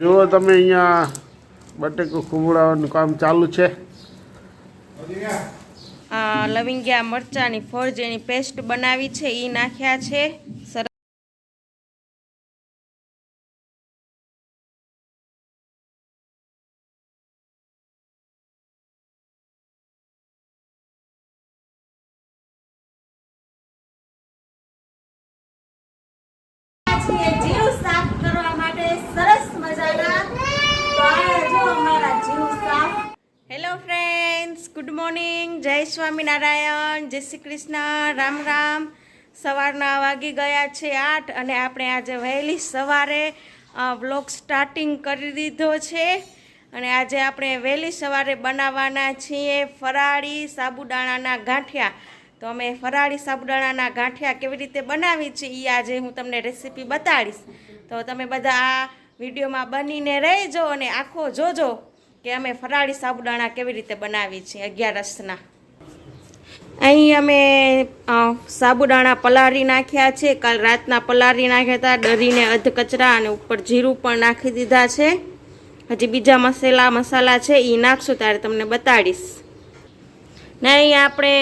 જુઓ તમે અહીંયા બટેકું ખુમડાવાનું કામ ચાલુ છે. લવિંગિયા મરચાંની ફળ જેની પેસ્ટ બનાવી છે એ નાખ્યા છે. ગુડ મોર્નિંગ જય સ્વામિનારાયણ. જય શ્રી કૃષ્ણ. રામ રામ. સવારના વાગી ગયા છે આઠ અને આપણે આજે વહેલી સવારે વ્લોગ સ્ટાર્ટિંગ કરી દીધો છે. અને આજે આપણે વહેલી સવારે બનાવવાના છીએ ફરાળી સાબુદાણાના ગાંઠિયા. તો અમે ફરાળી સાબુદાણાના ગાંઠિયા કેવી રીતે બનાવી છે એ આજે હું તમને રેસીપી બતાડીશ. તો તમે બધા આ વિડીયોમાં બનીને રહેજો અને આખો જોજો. કે અમે ફરાળી સાબુદાણા કેવી રીતે બનાવી છીએ અગિયારસના. અહીં અમે સાબુદાણા પલાળી નાખ્યા છે. કાલ રાતના પલાળી નાખ્યા હતા. ડરીને અધ કચરા અને ઉપર જીરું પણ નાખી દીધા છે. હજી બીજા મસાલા મસાલા છે એ નાખશું ત્યારે તમને બતાડીશ. ને અહીં આપણે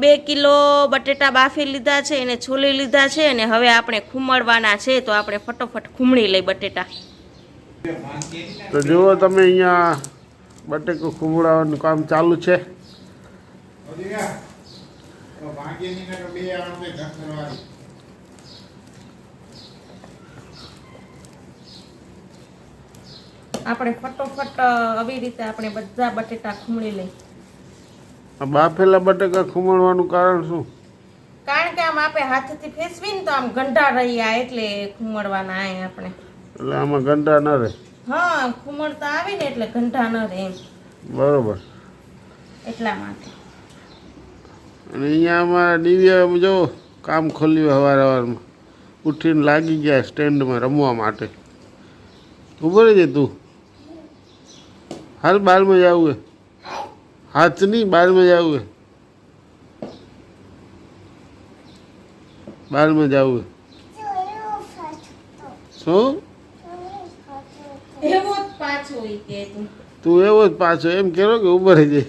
બે કિલો બટેટા બાફી લીધા છે, એને છોલી લીધા છે અને હવે આપણે ખુમડવાના છે, તો આપણે ફટોફટ ખુમડી લઈ બટેટા. તો જુઓ તમે અહીંયા બટેકું ખુમડાવાનું કામ ચાલુ છે. આપણે ફટોફટ આવી રીતે આપણે બધા બટેટા ખુમડી લઈ આ બાફેલા બટેકા ખુમડવાનું કારણ શું? કારણ કે આમ આપણે હાથથી ફેસવીને તો આમ ગંઢા રહ્યા એટલે ખુમડવાના આય આપણે. એટલે આમાં ગંડા ન રહે. હા ખુમડતા આવે ને એટલે ગંઢા ન રહે એમ. બરોબર. એટલા માટે. અને અહીંયા અમારા દિવ્યા જો કામ ખોલ્યું સવાર હવારમાં. ઉઠીને લાગી ગયા સ્ટેન્ડમાં રમવા માટે. ઊભો છે તું? હાલ બારમાં જવું હે. હાથ નહીં બારમાં જવું હે. બારમાં જવું હે. શું? પાછો કે તું. તું એવો જ પાછો એમ કેરો કે ઉભર જાય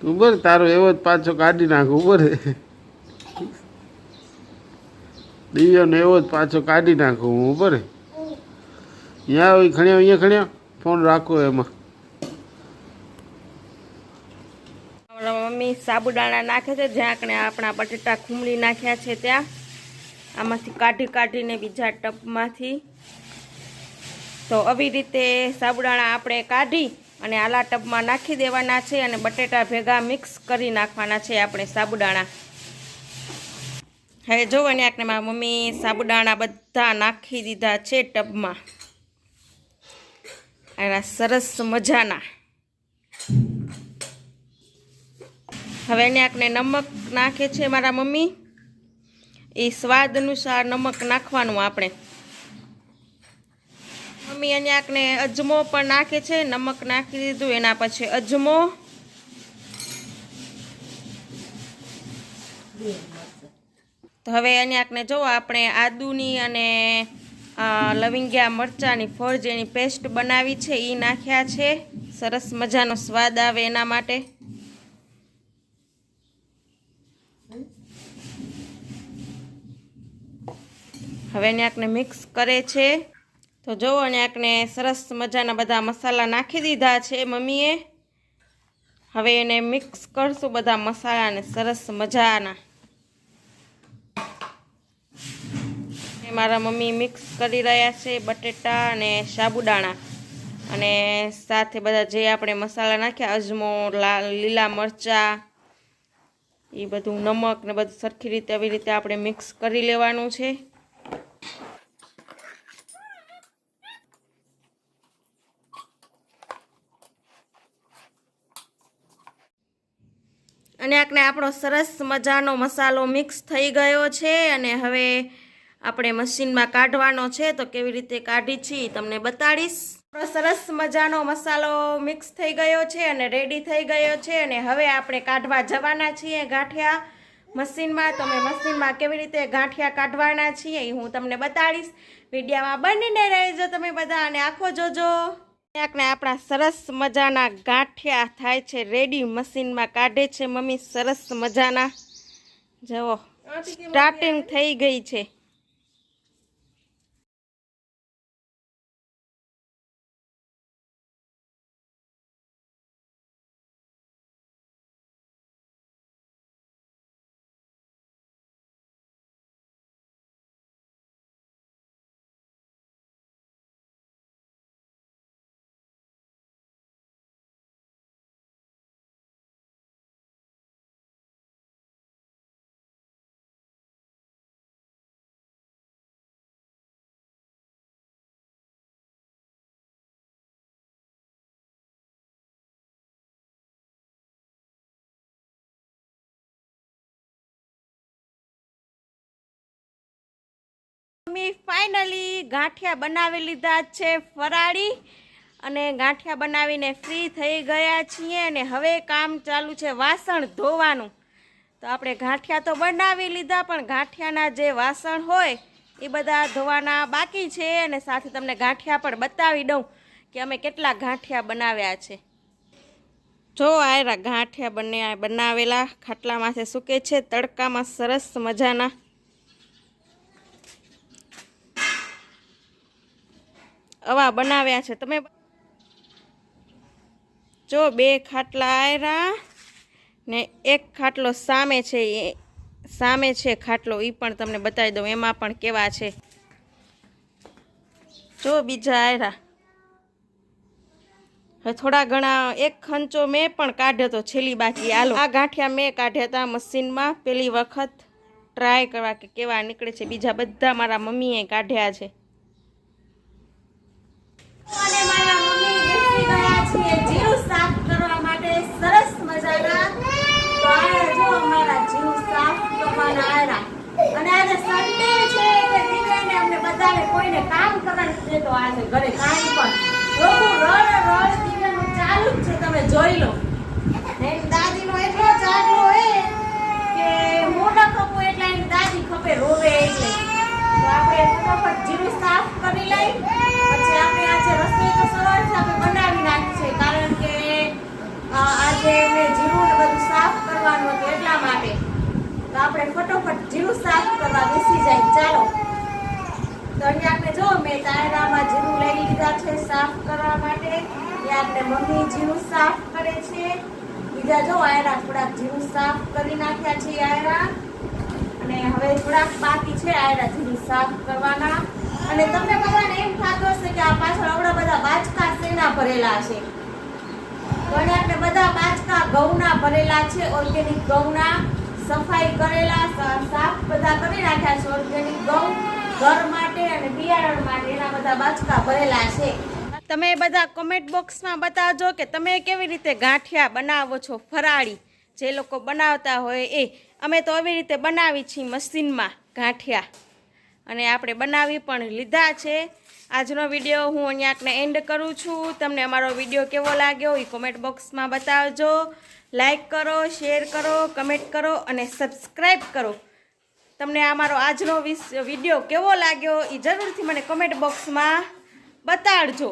તું ઉભર તારો એવો જ પાછો કાઢી નાખ ઉભર દિવ્યાનો એવો જ પાછો કાઢી નાખું હું ઉભર અહીંયા આવી ખણ્યા અહીંયા ખણ્યા ફોન રાખો એમાં. મમ્મી સાબુદાણા નાખે છે જ્યાં આપણે આપણા બટેટા ખુમલી નાખ્યા છે ત્યાં. આમાંથી કાઢી કાઢીને બીજા ટબમાંથી તો આવી રીતે સાબુદાણા આપણે કાઢી અને આલા ટબમાં નાખી દેવાના છે અને બટેટા ભેગા મિક્સ કરી નાખવાના છે આપણે સાબુદાણા. હવે જોવો ને મારા મમ્મી સાબુદાણા બધા નાખી દીધા છે ટબમાં. એના સરસ મજાના. હવે એને આપણે નમક નાખે છે મારા મમ્મી. એ સ્વાદ અનુસાર નમક નાખવાનું આપણે. મમ્મી આપણે અજમો પણ નાખે છે, નમક નાખી દીધું, એના પછી અજમો. તો હવે આપણે જો આપણે આદુની અને લવિંગિયા મરચાંની ફળ જેની પેસ્ટ બનાવી છે એ નાખ્યા છે. સરસ મજાનો સ્વાદ આવે એના માટે. હવે ને મિક્સ કરે છે. તો જુઓ અને આપણે સરસ મજાના બધા મસાલા નાખી દીધા છે મમ્મીએ. હવે એને મિક્સ કરશું બધા મસાલાને સરસ મજાના. મારા મમ્મી મિક્સ કરી રહ્યા છે બટેટા અને સાબુદાણા. અને સાથે બધા જે આપણે મસાલા નાખ્યા, અજમો, લીલા મરચાં એ બધું નમક ને બધું સરખી રીતે આવી રીતે આપણે મિક્સ કરી લેવાનું છે અને આપણે સરસ મજાનો મસાલો મિક્સ થઈ ગયો છે અને હવે આપણે મશીનમાં કાઢવાનો છે તો કેવી રીતે કાઢી છીએ તમને બતાડીશ. આપણો સરસ મજાનો મસાલો મિક્સ થઈ ગયો છે અને રેડી થઈ ગયો છે અને હવે આપણે કાઢવા જવાના છીએ ગાંઠિયા મશીનમાં. તમે મશીનમાં કેવી રીતે ગાંઠિયા કાઢવાના છીએ હું તમને બતાડીશ. વિડીયામાં બનીને રહેજો તમે બધા અને આખો જોજો. ક્યાંકને આપણા સરસ મજાના ગાંઠિયા થાય છે રેડી મશીનમાં કાઢે છે. મમ્મી સરસ મજાના. જવો સ્ટાર્ટિંગ થઈ ગઈ છે. મમ્મી ફાઇનલી ગાંઠિયા બનાવી લીધા છે ફરાળી. અને ગાંઠિયા બનાવીને ફ્રી થઈ ગયા છીએ અને હવે કામ ચાલુ છે વાસણ ધોવાનું. તો આપણે ગાંઠિયા તો બનાવી લીધા, પણ ગાંઠિયાના જે વાસણ હોય એ બધા ધોવાના બાકી છે અને સાથે તમને ગાંઠિયા પણ બતાવી દઉં કે અમે કેટલા ગાંઠિયા બનાવ્યા છે. જો આયરા ગાંઠિયા બને બનાવેલા, ખાટલામાંથી સૂકે છે, તડકામાં સરસ મજાના. આવા બનાવ્યા છે. તમે જો બે ખાટલા આયરા ને એક ખાટલો સામે છે સામે છે ખાટલો એ પણ તમને બતાવી દઉં. એમાં પણ કેવા છે. જો બીજા આયરા. હવે થોડા ઘણા, એક ખંચો મેં પણ કાઢ્યો તો છેલ્લી બાકી. આલો આ ગાંઠિયા મેં કાઢ્યા હતા મશીનમાં. પેલી વખત ટ્રાય કરવા કે કેવા નીકળે છે. બીજા બધા મારા મમ્મીએ કાઢ્યા છે. ચાલુ જ છે, તમે જોઈ લો. દાદીનો એટલો ચાલુ હોય કે હું ન ખપું એટલે દાદી ખપે રોવે એટલે. તો આપણે ફટાફટ જીરું સાફ કરી લઈ. બનાવી નાખી કારણ કે આજે મેં જીરું બધું સાફ કરવાનું હતું એટલા માટે. તો આપણે ફટોફટ જીરું સાફ કરવા બેસી જાય. ચાલો. તો અહીંયા આપણે જો, મેં તાયરામાં જીરું લઈ લીધા છે સાફ કરવા માટે. એ આપણે મમ્મી જીરું સાફ કરે છે. બીજા જો, આયરા થોડાક જીરું સાફ કરી નાખ્યા છે આયરા. અને હવે થોડાક બાકી છે આયરા જીરું સાફ કરવાના. અને તમને બધાને એમ થતું હશે કે આ પાછળ આવડા બધા બાચકા શેના ભરેલા છે? આપણે બધા બાચકા ઘઉંના ભરેલા છે ઓર્ગેનિક ઘઉંના સફાઈ કરેલા સાફ બધા કરી નાખ્યા છે ઓર્ગેનિક ઘઉં ઘર માટે અને બિયારણ માટે એના બધા બાચકા ભરેલા છે. તમે બધા કોમેન્ટ બોક્સમાં બતાવજો કે તમે કેવી રીતે ગાંઠિયા બનાવો છો, ફરાળી જે લોકો બનાવતા હોય એ. અમે તો આવી રીતે બનાવી છીએ મશીનમાં ગાંઠિયા. અને આપણે બનાવી પણ લીધા છે. આજનો વીડિયો હું અહીંયાને એન્ડ કરું છું. તમને અમારો વીડિયો કેવો લાગ્યો એ કોમેન્ટ બોક્સમાં બતાવજો. લાઈક કરો શેર કરો કમેન્ટ કરો અને સબસ્ક્રાઈબ કરો. તમને અમારો આજનો વીડિયો કેવો લાગ્યો એ જરૂરથી મને કોમેન્ટ બોક્સમાં બતાડજો.